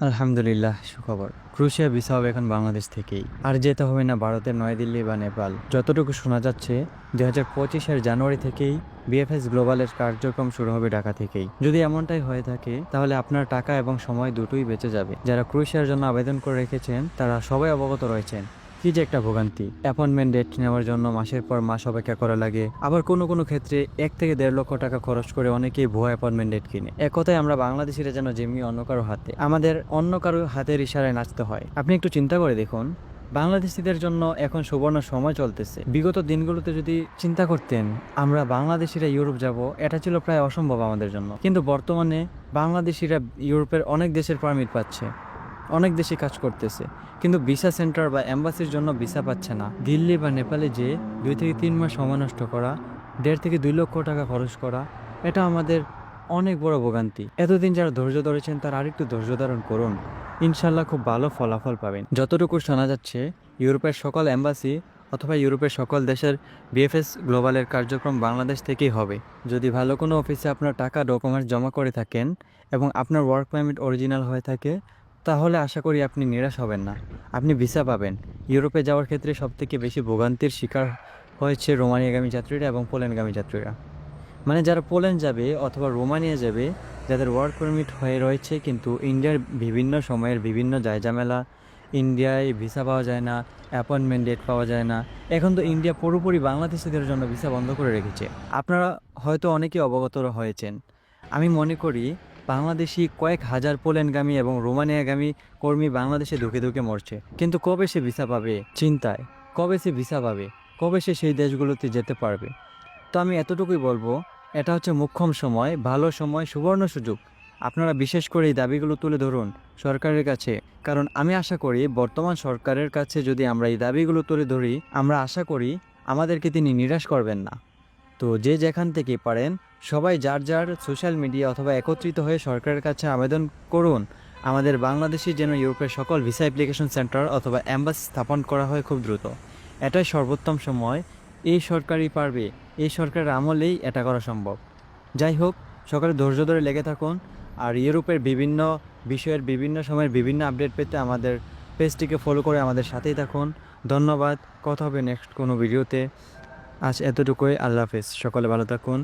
আলহামদুলিল্লাহ, সুখবর। ক্রুশিয়া ভিসা হবে এখন বাংলাদেশ থেকেই। আর যেতে হবে না ভারতের নয়াদিল্লি বা নেপাল। যতটুকু শোনা যাচ্ছে দু হাজার পঁচিশের জানুয়ারি থেকেই বিএফএস গ্লোবালের কার্যক্রম শুরু হবে ঢাকা থেকেই। যদি এমনটাই হয়ে থাকে, তাহলে আপনার টাকা এবং সময় দুটোই বেঁচে যাবে। যারা ক্রুশিয়ার জন্য আবেদন করে রেখেছেন, তারা সবাই অবগত রয়েছেন। কি যে একটা ভোগান্তি। অ্যাপয়েন্টমেন্ট ডেট নেওয়ার জন্য মাসের পর মাস অপেক্ষা করা লাগে। আবার কোনো কোনো ক্ষেত্রে এক থেকে দেড় লক্ষ টাকা খরচ করে অনেকেই ভুয়া অ্যাপয়েন্টমেন্ট ডেট কিনে। একথায় আমরা বাংলাদেশিরা যেন যেমনি অন্য কারও হাতে, আমাদের অন্য কারও হাতের ইশারায় নাচতে হয়। আপনি একটু চিন্তা করে দেখুন, বাংলাদেশিদের জন্য এখন সুবর্ণ সময় চলতেছে। বিগত দিনগুলোতে যদি চিন্তা করতেন, আমরা বাংলাদেশিরা ইউরোপ যাব, এটা ছিল প্রায় অসম্ভব আমাদের জন্য। কিন্তু বর্তমানে বাংলাদেশিরা ইউরোপের অনেক দেশের পারমিট পাচ্ছে। অনেক দেশে কাজ করতেছে। কিন্তু ভিসা সেন্টার বা অ্যাম্বাসির জন্য ভিসা পাচ্ছে না। দিল্লি বা নেপালে যে দুই থেকে তিন মাস সময় নষ্ট করা, দেড় থেকে দুই লক্ষ টাকা খরচ করা, এটা আমাদের অনেক বড় ভোগান্তি। এতদিন যারা ধৈর্য ধরেছেন, তারা আরেকটু ধৈর্য ধারণ করুন। ইনশাল্লাহ খুব ভালো ফলাফল পাবেন। যতটুকু শোনা যাচ্ছে, ইউরোপের সকল অ্যাম্বাসি অথবা ইউরোপের সকল দেশের বিএফএস গ্লোবালের কার্যক্রম বাংলাদেশ থেকেই হবে। যদি ভালো কোনো অফিসে আপনার টাকা, ডকুমেন্টস জমা করে থাকেন এবং আপনার ওয়ার্ক পারমিট অরিজিনাল হয়ে থাকে তাহলে আশা করি আপনি নিরাশ হবেন না। আপনি ভিসা পাবেন। ইউরোপে যাওয়ার ক্ষেত্রে সবথেকে বেশি ভোগান্তির শিকার হয়েছে রোমানিয়াগামী যাত্রীরা এবং পোল্যান্ডগামী যাত্রীরা। মানে যারা পোল্যান্ড যাবে অথবা রোমানিয়া যাবে, যাদের ওয়ার্ক পারমিট হয়ে রয়েছে কিন্তু ইন্ডিয়ার বিভিন্ন সময়ের বিভিন্ন জায়জামেলা, ইন্ডিয়ায় ভিসা পাওয়া যায় না অ্যাপয়েন্টমেন্ট ডেট পাওয়া যায় না। এখন তো ইন্ডিয়া পুরোপুরি বাংলাদেশিদের জন্য ভিসা বন্ধ করে রেখেছে। আপনারা হয়তো অনেকেই অবগত হয়েছেন। আমি মনে করি বাংলাদেশি কয়েক হাজার পোল্যান্ডগামী এবং রোমানিয়াগামী কর্মী বাংলাদেশে ধুকে ধুকে মরছে। কিন্তু কবে সে ভিসা পাবে? চিন্তায়। কবে সে ভিসা পাবে? কবে সে সেই দেশগুলোতে যেতে পারবে? তো আমি এতটুকুই বলব, এটা হচ্ছে মুখ্যম সময়, ভালো সময়, সুবর্ণ সুযোগ। আপনারা বিশেষ করে এই দাবিগুলো তুলে ধরুন সরকারের কাছে। কারণ আমি আশা করি, বর্তমান সরকারের কাছে যদি আমরা এই দাবিগুলো তুলে ধরি, আমরা আশা করি আমাদেরকে তিনি নিরাশ করবেন না। তো যে যেখান থেকে পারেন, সবাই যার যার সোশ্যাল মিডিয়া অথবা একত্রিত হয়ে সরকারের কাছে আবেদন করুন। আমাদের বাংলাদেশি যেন ইউরোপের সকল ভিসা অ্যাপ্লিকেশন সেন্টার অথবা অ্যাম্বাসি স্থাপন করা হয় খুব দ্রুত। এটাই সর্বোত্তম সময়। এই সরকারই পারবে, এই সরকারের আমলেই এটা করা সম্ভব। যাই হোক, সকালে ধৈর্য ধরে লেগে থাকুন। আর ইউরোপের বিভিন্ন বিষয়ের বিভিন্ন সময়ের বিভিন্ন আপডেট পেতে আমাদের পেজটিকে ফলো করে আমাদের সাথেই থাকুন। ধন্যবাদ। কথা হবে নেক্সট কোনো ভিডিওতে আজ এতটুকুই। আল্লাহ হাফেজ। সকলে ভালো থাকুন।